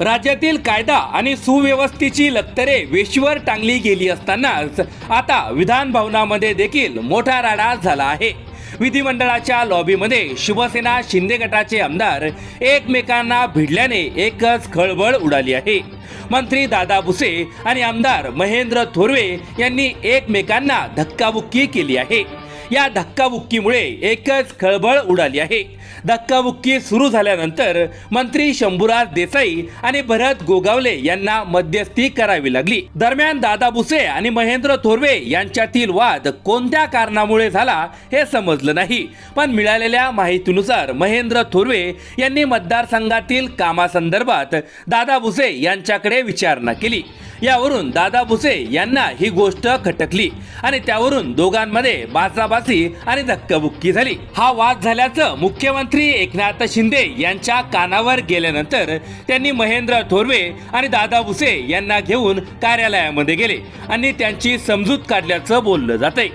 राज्यातील कायदा आणि सुव्यवस्थेची लक्तरे वेशीवर टांगली गेली असतानाच आता विधान भवनामध्ये देखील मोठा राडा झाला आहे. विधिमंडळाच्या लॉबीमध्ये शिवसेना शिंदे गटाचे आमदार एकमेकांना भिडल्याने एकच खळबळ उडाली आहे. मंत्री दादा भुसे आणि आमदार महेंद्र थोरवे यांनी एकमेकांना धक्काबुक्की केली आहे. या धक्काबुक्कीमुळे एकच खळबळ उडाली आहे. धक्काबुक्की सुरू झाल्यानंतर मंत्री शंभूराज देसाई आणि भरत गोगावले यांना मध्यस्थी करावी लागली. दरम्यान दादा भुसे आणि महेंद्र थोरवे यांच्यातील वाद कोणत्या कारणामुळे झाला हे समजलं नाही. पण मिळालेल्या माहितीनुसार महेंद्र थोरवे यांनी मतदारसंघातील कामासंदर्भात दादा भुसे यांच्याकडे विचारणा केली. यावरून दादा भुसे यांना ही गोष्ट खटकली आणि त्यावरून दोघांमध्ये बाचाबाची आणि धक्काबुक्की झाली. हा वाद झाल्याचं मुख्यमंत्री एकनाथ शिंदे यांच्या कानावर गेल्यानंतर त्यांनी महेंद्र थोरवे आणि दादा भुसे यांना घेऊन कार्यालयामध्ये गेले आणि त्यांची समजूत काढल्याचं बोललं जातंय.